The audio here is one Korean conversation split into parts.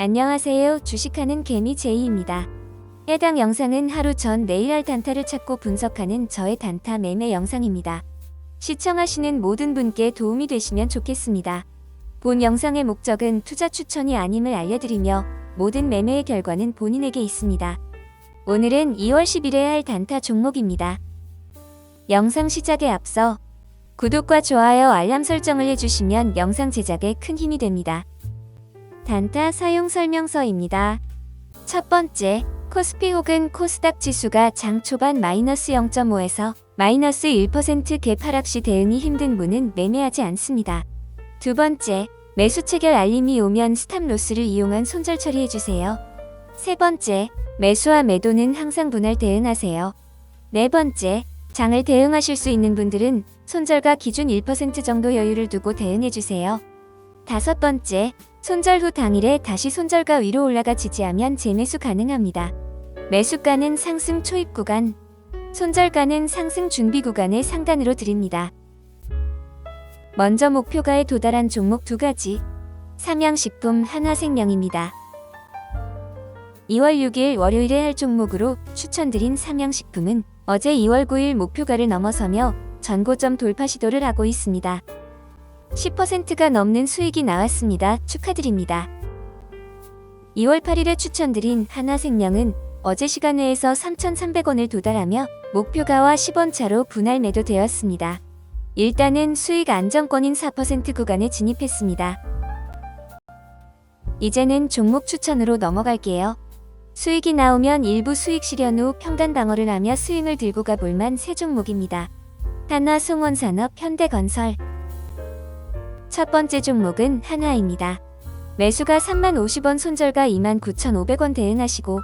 안녕하세요. 주식하는 개미 제이입니다. 해당 영상은 하루 전 내일 할 단타를 찾고 분석하는 저의 단타 매매 영상입니다. 시청하시는 모든 분께 도움이 되시면 좋겠습니다. 본 영상의 목적은 투자 추천이 아님을 알려드리며 모든 매매의 결과는 본인에게 있습니다. 오늘은 2월 10일에 할 단타 종목입니다. 영상 시작에 앞서 구독과 좋아요 알람 설정을 해주시면 영상 제작에 큰 힘이 됩니다. 단타 사용 설명서입니다. 첫 번째, 코스피 혹은 코스닥 지수가 장 초반 마이너스 0.5에서 마이너스 1%갭 하락 시 대응이 힘든 분은 매매하지 않습니다. 두 번째, 매수 체결 알림이 오면 스탑 로스를 이용한 손절 처리해주세요. 세 번째, 매수와 매도는 항상 분할 대응하세요. 네 번째, 장을 대응하실 수 있는 분들은 손절가 기준 1% 정도 여유를 두고 대응해주세요. 다섯 번째, 손절 후 당일에 다시 손절가 위로 올라가 지지하면 재매수 가능합니다. 매수가는 상승 초입 구간, 손절가는 상승 준비 구간의 상단으로 드립니다. 먼저 목표가에 도달한 종목 두 가지. 삼양식품 한화생명입니다. 2월 6일 월요일에 할 종목으로 추천드린 삼양식품은 어제 2월 9일 목표가를 넘어서며 전고점 돌파 시도를 하고 있습니다. 10%가 넘는 수익이 나왔습니다. 축하드립니다. 2월 8일에 추천드린 하나생명은 어제 시간 내에서 3,300원을 도달하며 목표가와 10원 차로 분할 매도되었습니다. 일단은 수익 안정권인 4% 구간에 진입했습니다. 이제는 종목 추천으로 넘어갈게요. 수익이 나오면 일부 수익 실현 후 평단 방어를 하며 스윙을 들고 가볼만 세 종목입니다. 하나 송원산업 현대건설 첫 번째 종목은 한화입니다. 매수가 3만 50원 손절가 2만 9,500원 대응하시고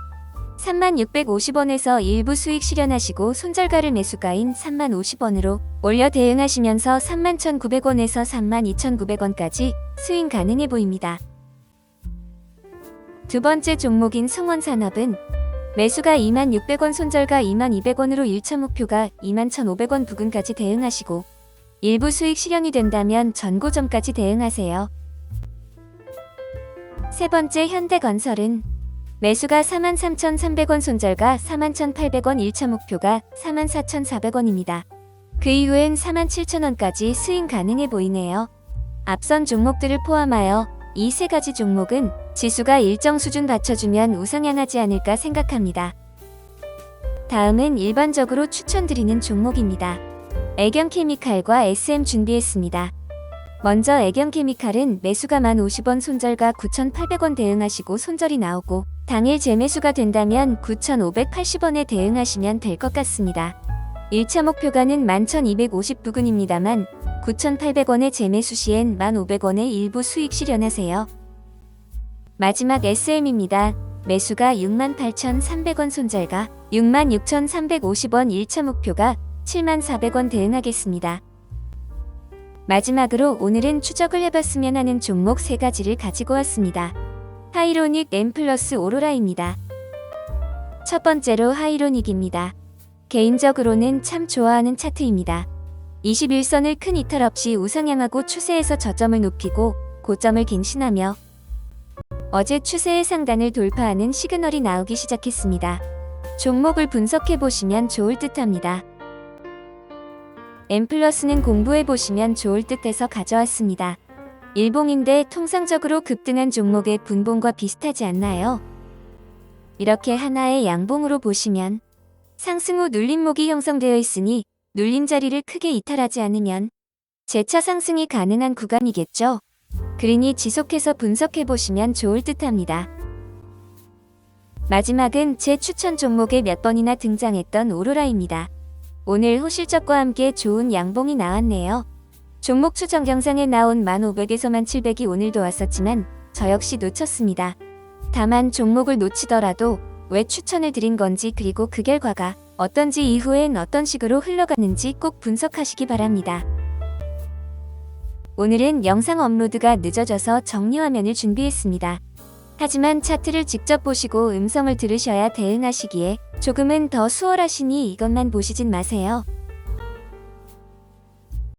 3만 650원에서 일부 수익 실현하시고 손절가를 매수가인 3만 50원으로 올려 대응하시면서 3만 1,900원에서 3만 2,900원까지 스윙 가능해 보입니다. 두 번째 종목인 성원산업은 매수가 2만 600원 손절가 2만 200원으로 1차 목표가 2만 1,500원 부근까지 대응하시고 일부 수익 실현이 된다면 전고점까지 대응하세요. 세 번째 현대건설은 매수가 43,300원 손절가 41,800원 1차 목표가 44,400원입니다. 그 이후엔 47,000원까지 스윙 가능해 보이네요. 앞선 종목들을 포함하여 이 세 가지 종목은 지수가 일정 수준 받쳐주면 우상향하지 않을까 생각합니다. 다음은 일반적으로 추천드리는 종목입니다. 애경케미칼과 SM 준비했습니다. 먼저 애경케미칼은 매수가 1,050원 손절가 9,800원 대응하시고 손절이 나오고 당일 재매수가 된다면 9,580원에 대응하시면 될 것 같습니다. 1차 목표가는 11,250 부근입니다만 9,800원의 재매수 시엔 1,500원의 일부 수익 실현하세요. 마지막 SM입니다. 매수가 68,300원 손절가 66,350원 1차 목표가 7,400원 대응하겠습니다. 마지막으로 오늘은 추적을 해봤으면 하는 종목 세 가지를 가지고 왔습니다. 하이로닉 M 플러스 오로라입니다. 첫 번째로 하이로닉입니다. 개인적으로는 참 좋아하는 차트입니다. 21선을 큰 이탈 없이 우상향하고 추세에서 저점을 높이고 고점을 갱신하며 어제 추세의 상단을 돌파하는 시그널이 나오기 시작했습니다. 종목을 분석해 보시면 좋을 듯합니다. M 플러스는 공부해 보시면 좋을 듯해서 가져왔습니다. 일봉인데 통상적으로 급등한 종목의 분봉과 비슷하지 않나요? 이렇게 하나의 양봉으로 보시면 상승 후 눌림목이 형성되어 있으니 눌림 자리를 크게 이탈하지 않으면 재차 상승이 가능한 구간이겠죠. 그러니 지속해서 분석해 보시면 좋을 듯합니다. 마지막은 제 추천 종목에 몇 번이나 등장했던 오로라입니다. 오늘 호실적과 함께 좋은 양봉이 나왔네요. 종목 추정 영상에 나온 1500에서 1700이 오늘도 왔었지만 저 역시 놓쳤습니다. 다만 종목을 놓치더라도 왜 추천을 드린 건지 그리고 그 결과가 어떤지 이후엔 어떤 식으로 흘러가는지 꼭 분석하시기 바랍니다. 오늘은 영상 업로드가 늦어져서 정리화면을 준비했습니다. 하지만 차트를 직접 보시고 음성을 들으셔야 대응하시기에 조금은 더 수월하시니 이것만 보시진 마세요.